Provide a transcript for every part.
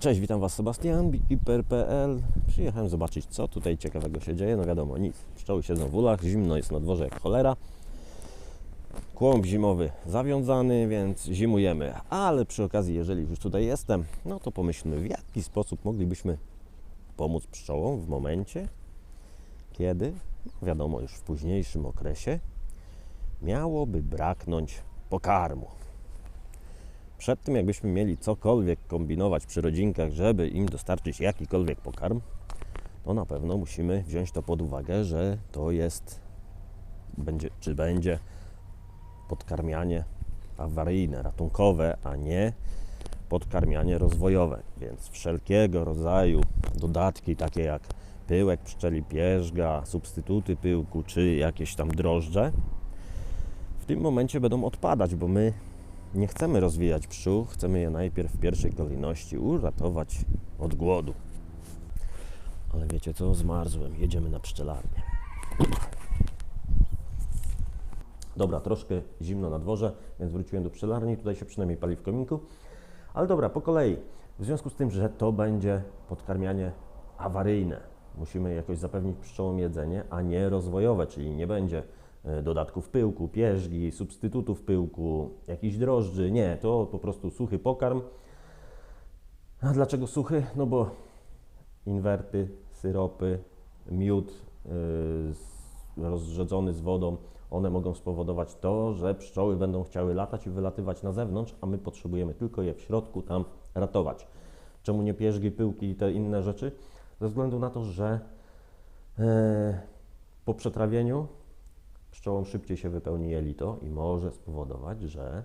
Cześć, witam Was Sebastian, beekeeper.pl Przyjechałem zobaczyć, co tutaj ciekawego się dzieje. No wiadomo, nic. Pszczoły siedzą w ulach, zimno jest na dworze jak cholera. Kłąb zimowy zawiązany, więc zimujemy. Ale przy okazji, jeżeli już tutaj jestem, no to pomyślmy, w jaki sposób moglibyśmy pomóc pszczołom w momencie, kiedy, no wiadomo, już w późniejszym okresie, miałoby braknąć pokarmu. Przed tym, jakbyśmy mieli cokolwiek kombinować przy rodzinkach, żeby im dostarczyć jakikolwiek pokarm, to na pewno musimy wziąć to pod uwagę, że to jest, będzie, czy będzie podkarmianie awaryjne, ratunkowe, a nie podkarmianie rozwojowe. Więc wszelkiego rodzaju dodatki, takie jak pyłek pszczeli pierzga, substytuty pyłku, czy jakieś tam drożdże, w tym momencie będą odpadać, bo my nie chcemy rozwijać pszczół, chcemy je najpierw w pierwszej kolejności uratować od głodu. Ale wiecie co, zmarzłem, jedziemy na pszczelarnię. Dobra, troszkę zimno na dworze, więc wróciłem do pszczelarni, tutaj się przynajmniej pali w kominku. Ale dobra, po kolei. W związku z tym, że to będzie podkarmianie awaryjne, musimy jakoś zapewnić pszczołom jedzenie, a nie rozwojowe, czyli nie będzie dodatków pyłku, pierzgi, substytutów pyłku, jakichś drożdży. Nie, to po prostu suchy pokarm. A dlaczego suchy? No bo inwerty, syropy, miód z- rozrzedzony z wodą, one mogą spowodować to, że pszczoły będą chciały latać i wylatywać na zewnątrz, a my potrzebujemy tylko je w środku tam ratować. Czemu nie pierzgi, pyłki i te inne rzeczy? Ze względu na to, że e, po przetrawieniu pszczołom szybciej się wypełni jelito i może spowodować, że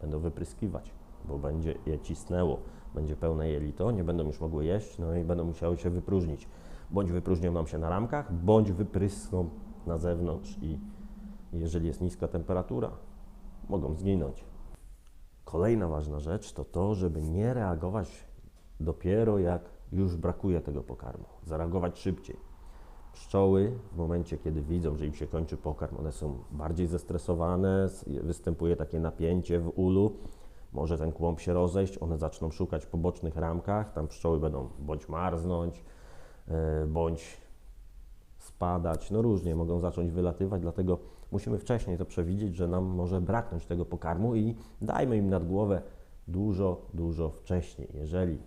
będą wypryskiwać, bo będzie je cisnęło, będzie pełne jelito, nie będą już mogły jeść, no i będą musiały się wypróżnić. Bądź wypróżnią nam się na ramkach, bądź wyprysną na zewnątrz i jeżeli jest niska temperatura, mogą zginąć. Kolejna ważna rzecz to to, żeby nie reagować dopiero jak już brakuje tego pokarmu, zareagować szybciej. Pszczoły w momencie, kiedy widzą, że im się kończy pokarm, one są bardziej zestresowane, występuje takie napięcie w ulu, może ten kłąb się rozejść, one zaczną szukać w pobocznych ramkach, tam pszczoły będą bądź marznąć, e, bądź spadać, no różnie mogą zacząć wylatywać, dlatego musimy wcześniej to przewidzieć, że nam może braknąć tego pokarmu i dajmy im nad głowę dużo, dużo wcześniej. Jeżeli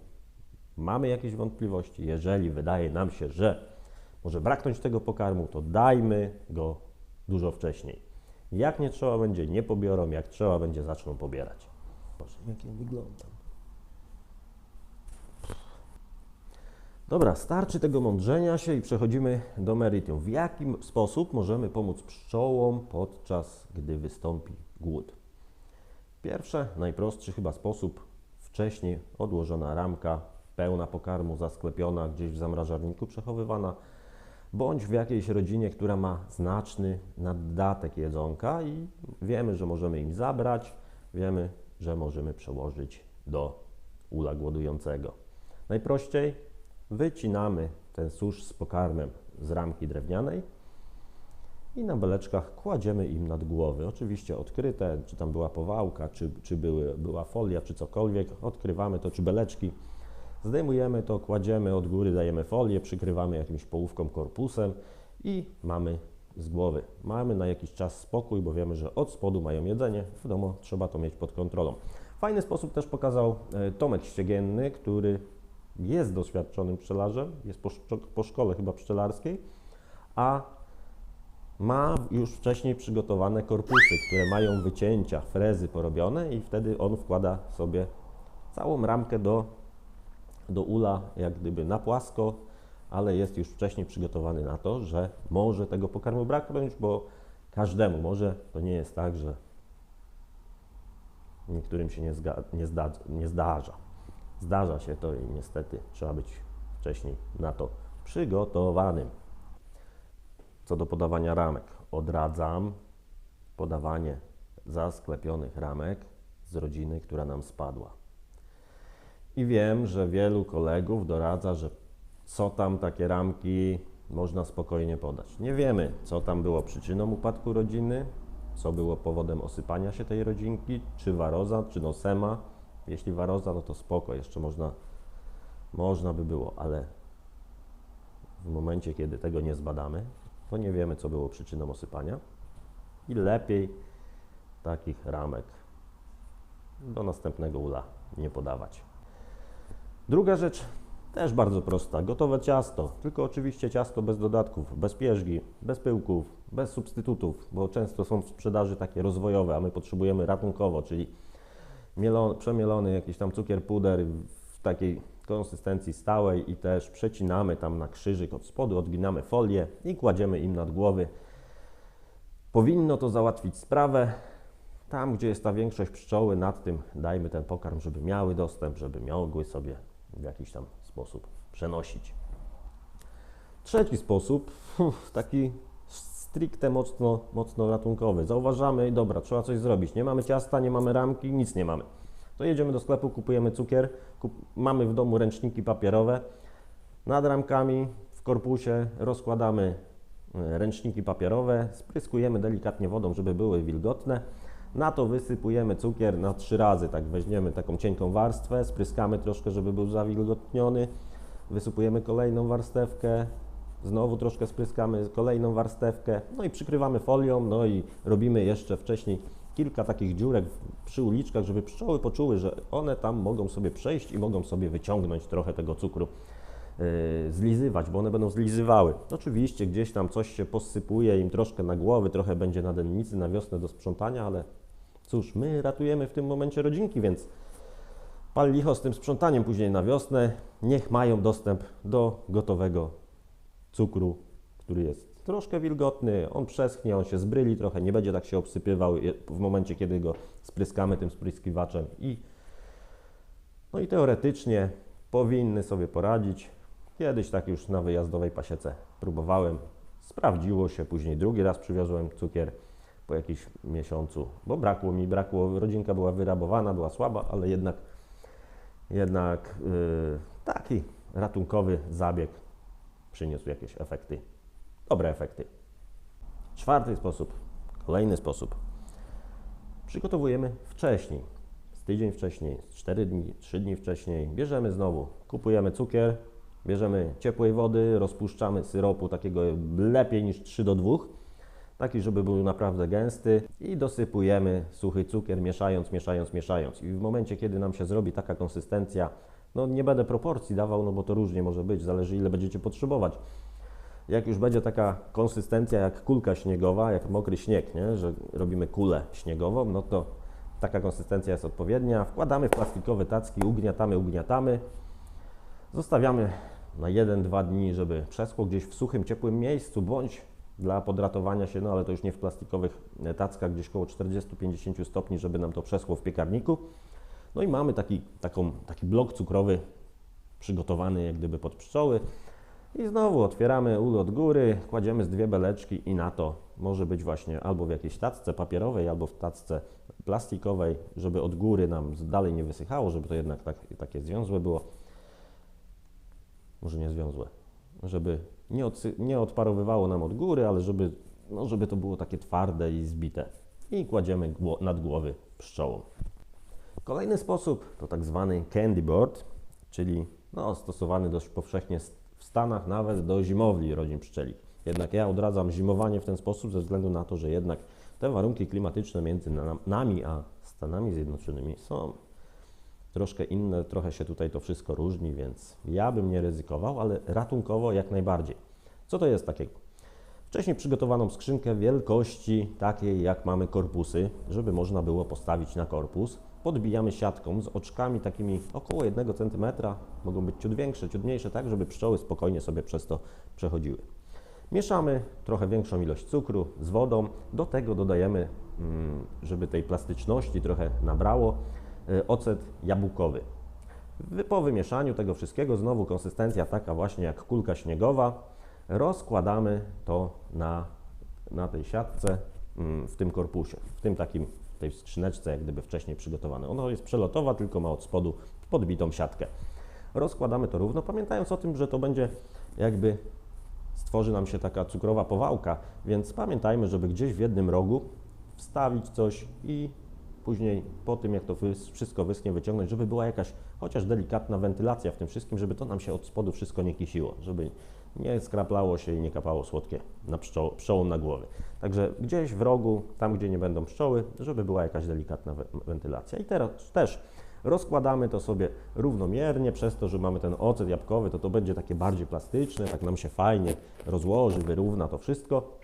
mamy jakieś wątpliwości, jeżeli wydaje nam się, że może braknąć tego pokarmu, to dajmy go dużo wcześniej. Jak nie trzeba będzie, nie pobiorą, jak trzeba będzie, zaczną pobierać. Boże, jak ja wyglądam. Dobra, starczy tego mądrzenia się i przechodzimy do meritum. W jaki sposób możemy pomóc pszczołom podczas gdy wystąpi głód? Pierwsze, najprostszy chyba sposób, wcześniej odłożona ramka, pełna pokarmu, zasklepiona, gdzieś w zamrażarniku przechowywana, bądź w jakiejś rodzinie, która ma znaczny naddatek jedzonka i wiemy, że możemy im zabrać, wiemy, że możemy przełożyć do ula głodującego. Najprościej wycinamy ten susz z pokarmem z ramki drewnianej i na beleczkach kładziemy im nad głowy. Oczywiście odkryte, czy tam była powałka, czy, czy były, była folia, czy cokolwiek, odkrywamy to, czy beleczki. Zdejmujemy to, kładziemy od góry, dajemy folię, przykrywamy jakimś połówką korpusem i mamy z głowy. Mamy na jakiś czas spokój, bo wiemy, że od spodu mają jedzenie. Wiadomo, trzeba to mieć pod kontrolą. Fajny sposób też pokazał e, Tomek Ściegienny, który jest doświadczonym pszczelarzem, jest po, po szkole chyba pszczelarskiej, a ma już wcześniej przygotowane korpusy, które mają wycięcia, frezy porobione i wtedy on wkłada sobie całą ramkę do, do ula jak gdyby na płasko, ale jest już wcześniej przygotowany na to, że może tego pokarmu braknąć, bo każdemu może, to nie jest tak, że niektórym się nie, zga, nie, zda, nie zdarza. Zdarza się to i niestety trzeba być wcześniej na to przygotowanym. Co do podawania ramek, odradzam podawanie zasklepionych ramek z rodziny, która nam spadła. I wiem, że wielu kolegów doradza, że co tam takie ramki można spokojnie podać. Nie wiemy, co tam było przyczyną upadku rodziny, co było powodem osypania się tej rodzinki, czy waroza, czy nosema. Jeśli waroza, no to spoko, jeszcze można, można by było, ale w momencie, kiedy tego nie zbadamy, to nie wiemy, co było przyczyną osypania i lepiej takich ramek do następnego ula nie podawać. Druga rzecz, też bardzo prosta, gotowe ciasto, tylko oczywiście ciasto bez dodatków, bez pierzgi, bez pyłków, bez substytutów, bo często są w sprzedaży takie rozwojowe, a my potrzebujemy ratunkowo, czyli mielony, przemielony jakiś tam cukier puder w takiej konsystencji stałej i też przecinamy tam na krzyżyk od spodu, odginamy folię i kładziemy im nad głowy. Powinno to załatwić sprawę. Tam, gdzie jest ta większość pszczoły, nad tym dajmy ten pokarm, żeby miały dostęp, żeby mogły sobie w jakiś tam sposób przenosić. Trzeci sposób, taki stricte mocno, mocno ratunkowy. Zauważamy, dobra, trzeba coś zrobić. Nie mamy ciasta, nie mamy ramki, nic nie mamy. To jedziemy do sklepu, kupujemy cukier, kup mamy w domu ręczniki papierowe. Nad ramkami w korpusie rozkładamy e, ręczniki papierowe, spryskujemy delikatnie wodą, żeby były wilgotne. Na to wysypujemy cukier na trzy razy, tak weźmiemy taką cienką warstwę, spryskamy troszkę, żeby był zawilgotniony, wysypujemy kolejną warstewkę, znowu troszkę spryskamy kolejną warstewkę, no i przykrywamy folią, no i robimy jeszcze wcześniej kilka takich dziurek przy uliczkach, żeby pszczoły poczuły, że one tam mogą sobie przejść i mogą sobie wyciągnąć trochę tego cukru, yy, zlizywać, bo one będą zlizywały. Oczywiście gdzieś tam coś się posypuje im troszkę na głowy, trochę będzie na dennicy, na wiosnę do sprzątania, ale cóż, my ratujemy w tym momencie rodzinki, więc pal licho z tym sprzątaniem później na wiosnę, niech mają dostęp do gotowego cukru, który jest troszkę wilgotny, on przeschnie, on się zbryli trochę, nie będzie tak się obsypywał w momencie, kiedy go spryskamy tym spryskiwaczem. I no i teoretycznie powinny sobie poradzić. Kiedyś tak już na wyjazdowej pasiece próbowałem, sprawdziło się, później drugi raz przywiozłem cukier po jakimś miesiącu, bo brakło mi, brakło, rodzinka była wyrabowana, była słaba, ale jednak, jednak yy, taki ratunkowy zabieg przyniósł jakieś efekty, dobre efekty. Czwarty sposób, kolejny sposób. Przygotowujemy wcześniej, z tydzień wcześniej, z 4 dni, 3 dni wcześniej. Bierzemy znowu, kupujemy cukier, bierzemy ciepłej wody, rozpuszczamy syropu takiego lepiej niż 3 do 2 taki, żeby był naprawdę gęsty i dosypujemy suchy cukier, mieszając, mieszając, mieszając. I w momencie, kiedy nam się zrobi taka konsystencja, no nie będę proporcji dawał, no bo to różnie może być, zależy ile będziecie potrzebować. Jak już będzie taka konsystencja jak kulka śniegowa, jak mokry śnieg, nie? że robimy kulę śniegową, no to taka konsystencja jest odpowiednia. Wkładamy w plastikowe tacki, ugniatamy, ugniatamy. Zostawiamy na 1-2 dni, żeby przeschło gdzieś w suchym, ciepłym miejscu, bądź dla podratowania się, no ale to już nie w plastikowych tackach, gdzieś około 40-50 stopni, żeby nam to przeschło w piekarniku. No i mamy taki, taką, taki blok cukrowy przygotowany jak gdyby pod pszczoły. I znowu otwieramy ul od góry, kładziemy z dwie beleczki i na to może być właśnie albo w jakiejś tacce papierowej, albo w tacce plastikowej, żeby od góry nam dalej nie wysychało, żeby to jednak tak, takie związłe było. Może nie związłe, żeby nie, odsy- nie odparowywało nam od góry, ale żeby, no, żeby to było takie twarde i zbite. I kładziemy nad głowy pszczołom. Kolejny sposób to tak zwany candy board, czyli no, stosowany dość powszechnie w Stanach, nawet do zimowli rodzin pszczeli. Jednak ja odradzam zimowanie w ten sposób ze względu na to, że jednak te warunki klimatyczne między nami a Stanami Zjednoczonymi są troszkę inne, trochę się tutaj to wszystko różni, więc ja bym nie ryzykował, ale ratunkowo jak najbardziej. Co to jest takiego? Wcześniej przygotowaną skrzynkę wielkości takiej jak mamy korpusy, żeby można było postawić na korpus. Podbijamy siatką z oczkami takimi około 1 cm, mogą być ciut większe, ciut mniejsze, tak żeby pszczoły spokojnie sobie przez to przechodziły. Mieszamy trochę większą ilość cukru z wodą, do tego dodajemy, mm, żeby tej plastyczności trochę nabrało, ocet jabłkowy. Po wymieszaniu tego wszystkiego, znowu konsystencja taka właśnie jak kulka śniegowa, rozkładamy to na, na tej siatce mm, w tym korpusie, w tym takim, tej skrzyneczce jak gdyby wcześniej przygotowane. Ona jest przelotowa, tylko ma od spodu podbitą siatkę. Rozkładamy to równo, pamiętając o tym, że to będzie jakby stworzy nam się taka cukrowa powałka, więc pamiętajmy, żeby gdzieś w jednym rogu wstawić coś i później po tym, jak to wszystko wyschnie, wyciągnąć, żeby była jakaś chociaż delikatna wentylacja w tym wszystkim, żeby to nam się od spodu wszystko nie kisiło, żeby nie skraplało się i nie kapało słodkie na pszczoł, pszczołom na głowy. Także gdzieś w rogu, tam gdzie nie będą pszczoły, żeby była jakaś delikatna we- wentylacja. I teraz też rozkładamy to sobie równomiernie, przez to, że mamy ten ocet jabłkowy, to to będzie takie bardziej plastyczne, tak nam się fajnie rozłoży, wyrówna to wszystko.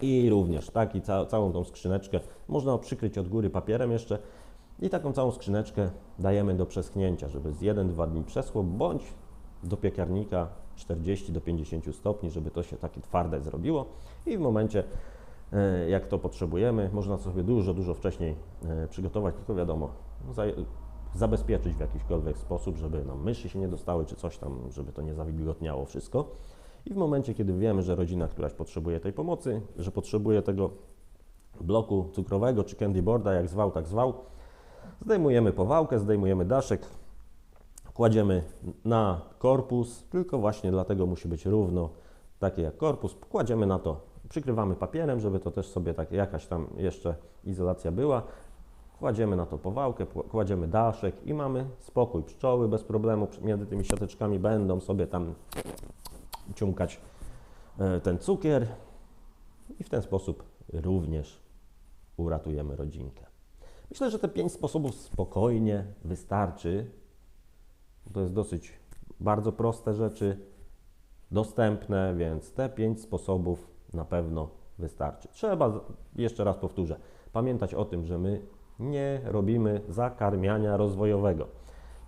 I również taki ca całą tą skrzyneczkę można przykryć od góry papierem jeszcze i taką całą skrzyneczkę dajemy do przeschnięcia, żeby z 1-2 dni przeschło, bądź do piekarnika 40 do 50 stopni, żeby to się takie twarde zrobiło i w momencie e, jak to potrzebujemy, można sobie dużo, dużo wcześniej e, przygotować, tylko wiadomo, za, zabezpieczyć w jakikolwiek sposób, żeby nam myszy się nie dostały, czy coś tam, żeby to nie zawilgotniało wszystko. I w momencie, kiedy wiemy, że rodzina któraś potrzebuje tej pomocy, że potrzebuje tego bloku cukrowego czy candy boarda, jak zwał, tak zwał, zdejmujemy powałkę, zdejmujemy daszek, kładziemy na korpus, tylko właśnie dlatego musi być równo takie jak korpus. Kładziemy na to, przykrywamy papierem, żeby to też sobie tak jakaś tam jeszcze izolacja była. Kładziemy na to powałkę, kładziemy daszek i mamy spokój. Pszczoły bez problemu między tymi siateczkami będą sobie tam ciumkać e, ten cukier i w ten sposób również uratujemy rodzinkę. Myślę, że te pięć sposobów spokojnie wystarczy. To jest dosyć bardzo proste rzeczy, dostępne, więc te pięć sposobów na pewno wystarczy. Trzeba, jeszcze raz powtórzę, pamiętać o tym, że my nie robimy zakarmiania rozwojowego.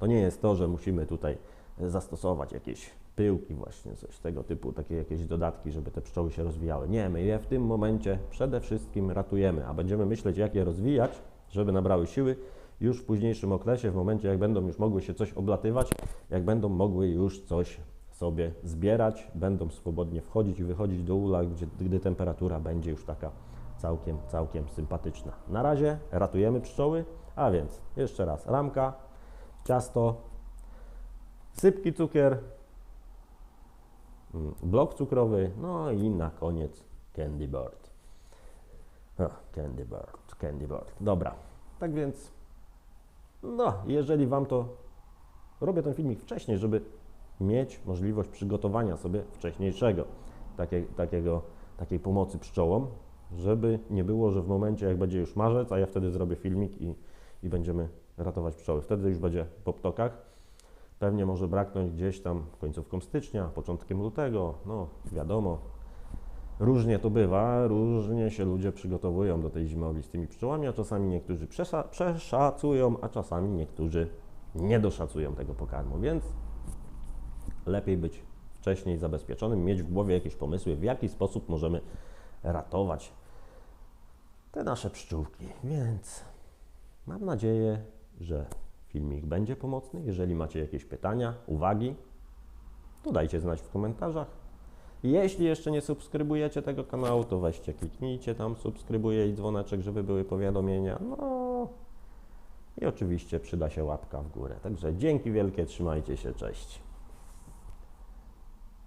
To nie jest to, że musimy tutaj zastosować jakieś pyłki, właśnie coś tego typu, takie jakieś dodatki, żeby te pszczoły się rozwijały. Nie, my je w tym momencie przede wszystkim ratujemy, a będziemy myśleć, jak je rozwijać, żeby nabrały siły już w późniejszym okresie, w momencie, jak będą już mogły się coś oblatywać, jak będą mogły już coś sobie zbierać, będą swobodnie wchodzić i wychodzić do ula, gdzie, gdy temperatura będzie już taka całkiem, całkiem sympatyczna. Na razie ratujemy pszczoły, a więc jeszcze raz ramka, ciasto, sypki cukier, blok cukrowy, no i na koniec candy board. Candy board, candy board. Dobra, tak więc, no, jeżeli Wam to, robię ten filmik wcześniej, żeby mieć możliwość przygotowania sobie wcześniejszego takie, takiego, takiej pomocy pszczołom, żeby nie było, że w momencie jak będzie już marzec, a ja wtedy zrobię filmik i, i będziemy ratować pszczoły. Wtedy już będzie po ptokach. Pewnie może braknąć gdzieś tam końcówką stycznia, początkiem lutego, no wiadomo. Różnie to bywa, różnie się ludzie przygotowują do tej zimowi z tymi pszczołami, a czasami niektórzy przesza, przeszacują, a czasami niektórzy nie doszacują tego pokarmu, więc lepiej być wcześniej zabezpieczonym, mieć w głowie jakieś pomysły, w jaki sposób możemy ratować te nasze pszczółki. Więc mam nadzieję, że filmik będzie pomocny. Jeżeli macie jakieś pytania, uwagi, to dajcie znać w komentarzach. Jeśli jeszcze nie subskrybujecie tego kanału, to weźcie, kliknijcie tam subskrybuję i dzwoneczek, żeby były powiadomienia. No i oczywiście przyda się łapka w górę. Także dzięki wielkie, trzymajcie się, cześć.